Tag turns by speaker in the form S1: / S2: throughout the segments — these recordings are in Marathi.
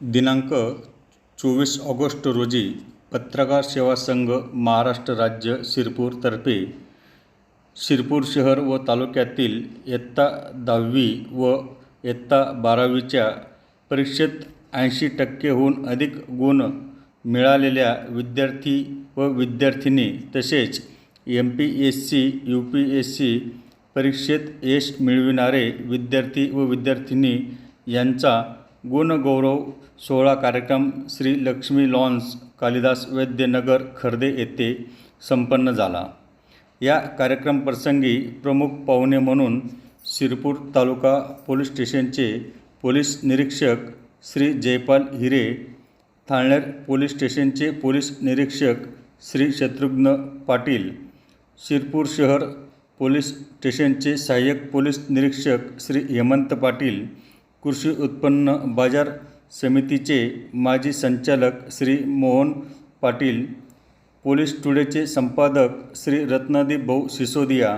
S1: दिनांक चोवीस ऑगस्ट रोजी पत्रकार सेवा संघ महाराष्ट्र राज्य शिरपूरतर्फे शिरपूर शहर व तालुक्यातील इयत्ता दहावी व इयत्ता बारावीच्या परीक्षेत ऐंशी टक्केहून अधिक गुण मिळालेल्या विद्यार्थी व विद्यार्थिनी तसेच M P S C U P S C परीक्षेत यश मिळविणारे विद्यार्थी व विद्यार्थिनी यांचा गुणगौरव सोहळा कार्यक्रम श्री लक्ष्मी लॉन्स कालिदास वैद्यनगर खर्दे येथे संपन्न झाला. या कार्यक्रमप्रसंगी प्रमुख पाहुणे म्हणून शिरपूर तालुका पोलीस स्टेशनचे पोलीस निरीक्षक श्री जयपाल हिरे थाळनेर पोलीस स्टेशनचे पोलीस निरीक्षक श्री शत्रुघ्न पाटील शिरपूर शहर पोलीस स्टेशनचे सहाय्यक पोलीस निरीक्षक श्री हेमंत पाटील कृषी उत्पन्न बाजार समितीचे माजी संचालक श्री मोहन पाटील पोलीस टुडेचे संपादक श्री रत्नादीप भाऊ सिसोदिया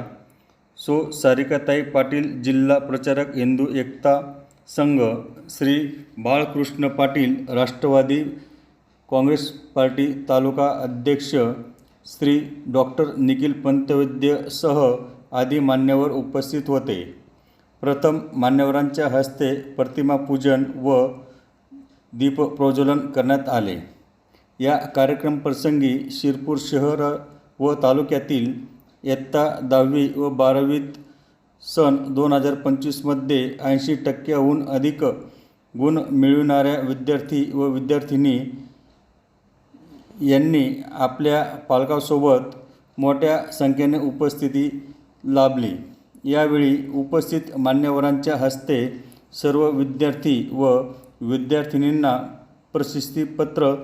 S1: सो सारिकाताई पाटील जिल्हा प्रचारक हिंदू एकता संघ श्री बाळकृष्ण पाटील राष्ट्रवादी काँग्रेस पार्टी तालुका अध्यक्ष श्री डॉक्टर निखिल पंतवैद्यसह आदी मान्यवर उपस्थित होते. प्रथम मान्यवरांच्या हस्ते प्रतिमा पूजन व दीपप्रज्वलन करण्यात आले. या कार्यक्रमप्रसंगी शिरपूर शहर व तालुक्यातील इयत्ता दहावी व बारावीत सन दोन हजार पंचवीसमध्ये ऐंशी टक्क्याहून अधिक गुण मिळविणाऱ्या विद्यार्थी व विद्यार्थिनी यांनी आपल्या पालकांसोबत मोठ्या संख्येने उपस्थिती लाभली. यावेळी उपस्थित मान्यवरांच्या हस्ते सर्व विद्यार्थी व विद्यार्थिनींना प्रशस्तीपत्र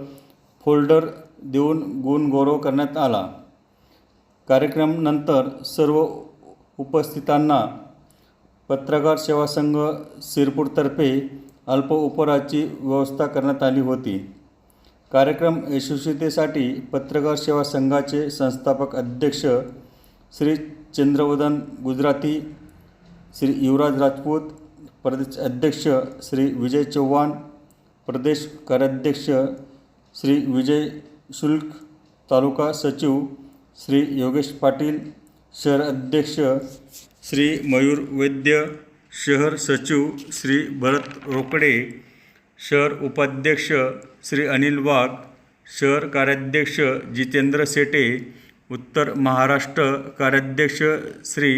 S1: फोल्डर देऊन गुणगौरव करण्यात आला. कार्यक्रमानंतर सर्व उपस्थितांना पत्रकार सेवा संघ शिरपूरतर्फे अल्प उपराची व्यवस्था करण्यात आली होती. कार्यक्रम यशस्वीतेसाठी पत्रकार सेवा संघाचे संस्थापक अध्यक्ष श्री चंद्रवदन गुजराती श्री युवराज राजपूत प्रदेश अध्यक्ष श्री विजय चव्हाण प्रदेश कार्याध्यक्ष श्री विजय शुल्क तालुका सचिव श्री योगेश पाटील शहर अध्यक्ष श्री मयूर वैद्य शहर सचिव श्री भरत रोकडे शहर उपाध्यक्ष श्री अनिल वाघ शहर कार्याध्यक्ष जितेंद्र सेटे उत्तर महाराष्ट्र कार्याध्यक्ष श्री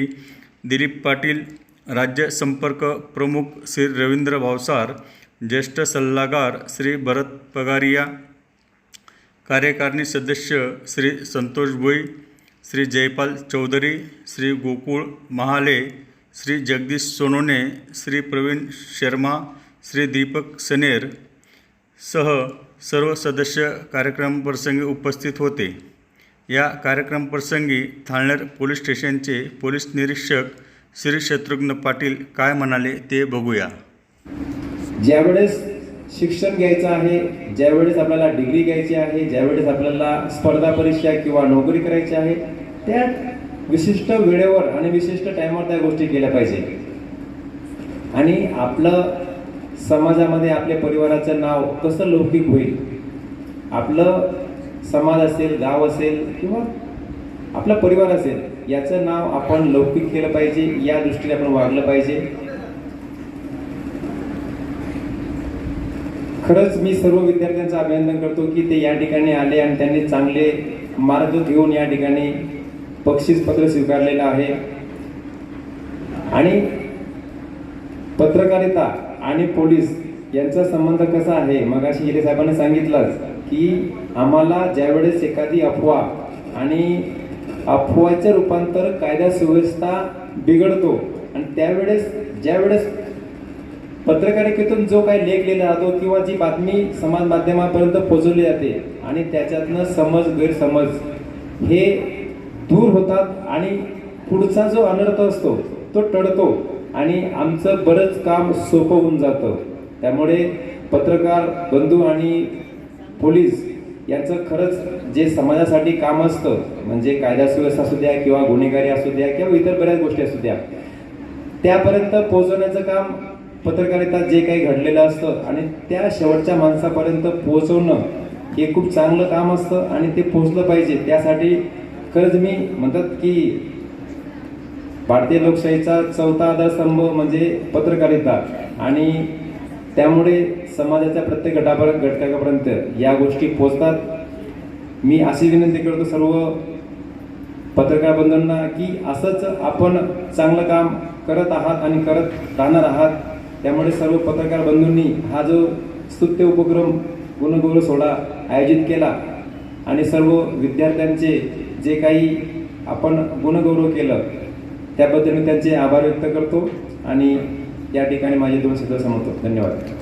S1: दिलीप पाटील, राज्य संपर्क प्रमुख श्री रवींद्र भावसार, ज्येष्ठ सल्लागार श्री भरत पगारिया, कार्यकारिणी सदस्य श्री संतोष भोई, श्री जयपाल चौधरी, श्री गोकुळ महाले, श्री जगदीश सोनोने, श्री प्रवीण शर्मा, श्री दीपक सनेर सह सर्व सदस्य कार्यक्रमप्रसंगी उपस्थित होते. या कार्यक्रमप्रसंगी थाळनेर पोलीस स्टेशनचे पोलीस निरीक्षक श्री शत्रुघ्न पाटील काय म्हणाले ते बघूया.
S2: ज्यावेळेस शिक्षण घ्यायचं आहे ज्यावेळेस आपल्याला डिग्री घ्यायची आहे ज्यावेळेस आपल्याला स्पर्धा परीक्षा किंवा नोकरी करायची आहे त्या विशिष्ट वेळेवर आणि विशिष्ट टायमावर त्या गोष्टी केल्या पाहिजे. आणि आपलं समाजामध्ये आपल्या परिवाराचं नाव कसं लौकिक होईल आपलं समाज असेल गाव असेल किंवा आपला परिवार असेल याचं नाव आपण लौकिक केलं पाहिजे या दृष्टीने आपण वागलं पाहिजे. खरंच मी सर्व विद्यार्थ्यांचं अभिनंदन करतो की ते या ठिकाणी आले आणि त्यांनी चांगले मार्ग घेऊन या ठिकाणी पक्षीसपत्र स्वीकारलेलं आहे. आणि पत्रकारिता आणि पोलीस यांचा संबंध कसा आहे? मगाशी हिरे साहेबांनी सांगितलंच. की आम्हाला ज्यावेळेस एखादी अफवा आणि अफवाचं रूपांतर कायदा सुव्यवस्था बिघडतो आणि त्यावेळेस ज्यावेळेस पत्रकारिकेतून जो काही लेख लिहिला जातो किंवा जी बातमी समाज माध्यमापर्यंत पोहोचवली जाते आणि त्याच्यातनं समज गैरसमज हे दूर होतात आणि पुढचा जो अनर्थ असतो तो टळतो आणि आमचं बरंच काम सोपं होऊन जातं. त्यामुळे पत्रकार बंधू आणि पोलीस यांचं खरंच जे समाजासाठी काम असतं म्हणजे कायदा सुव्यवस्था असू द्या किंवा गुन्हेगारी असू द्या किंवा इतर बऱ्याच गोष्टी असू द्या त्यापर्यंत पोहोचवण्याचं काम पत्रकारिता जे काही घडलेलं असतं आणि त्या शेवटच्या माणसापर्यंत पोहोचवणं हे खूप चांगलं काम असतं आणि ते पोहोचलं पाहिजे. त्यासाठी खरंच मी म्हणतात की भारतीय लोकशाहीचा चौथा आधारस्तंभ म्हणजे पत्रकारिता आणि त्यामुळे समाजाच्या प्रत्येक गटापर्यंत घटकापर्यंत या गोष्टी पोचतात मी अशी विनंती करतो सर्व पत्रकार बंधूंना की असंच आपण चांगलं काम करत आहात आणि करत राहणार आहात. त्यामुळे सर्व पत्रकार बंधूंनी हा जो स्तुत्य उपक्रम गुणगौरव सोहळा आयोजित केला आणि सर्व विद्यार्थ्यांचे जे काही आपण गुणगौरव केलं त्याबद्दल मी त्यांचे आभार व्यक्त करतो आणि या ठिकाणी माझे दोन शब्द समजतो धन्यवाद.